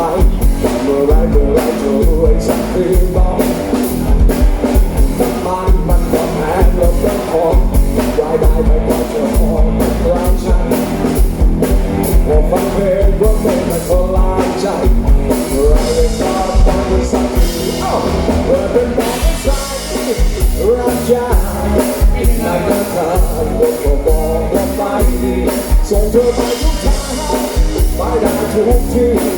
ไปเมื่อไรเมื่อไรจะรวยสักทีบ้างมันมันก็แพงแล้วก็พอรายได้ไม่พอจะพอกับร้านฉันพอฟังเพลงว่าเป็นแต่คนลายใจรายได้ก็ต้สักทีเอ้าเมื่อเป็นแบบใจรักยาไม่กระทำก็ก็บอกว่าไปส่งเธอไปทุกทางไปได้ทุกที่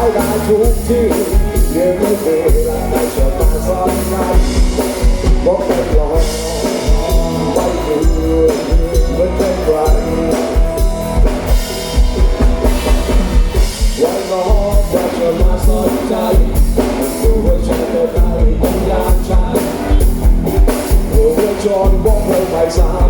ายได้ทุกที่เรื่องไม่เคยรัะไม่ชอบมาซ้อนกันบอกแต่หลอกไปดูเหมือนเป็นใครว้นรอจะจะมาสนใจรู้ว่าฉันก็ได้ต้องยากฉันรู้ว่าจอนบอกเลยไปซ้ำ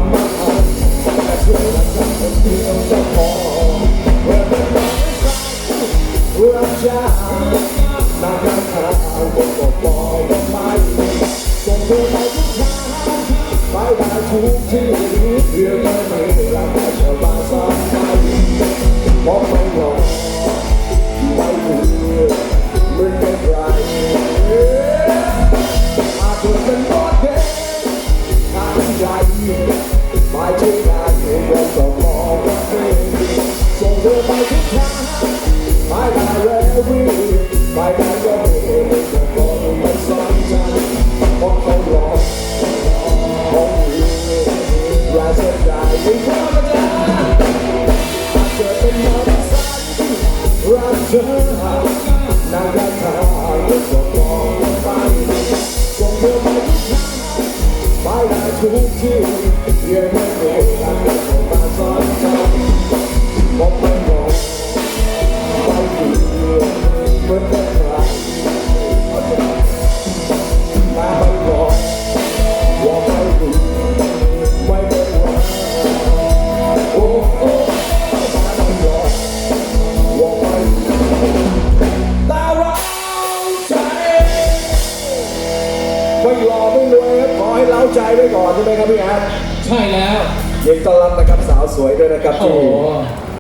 Bye. Россия. าใจไว้ก่อนใช่ไหมครับพี่แอาร์ใช่แล้วเด็กต้อนรับนะครับสาวสวยด้วยนะครับที่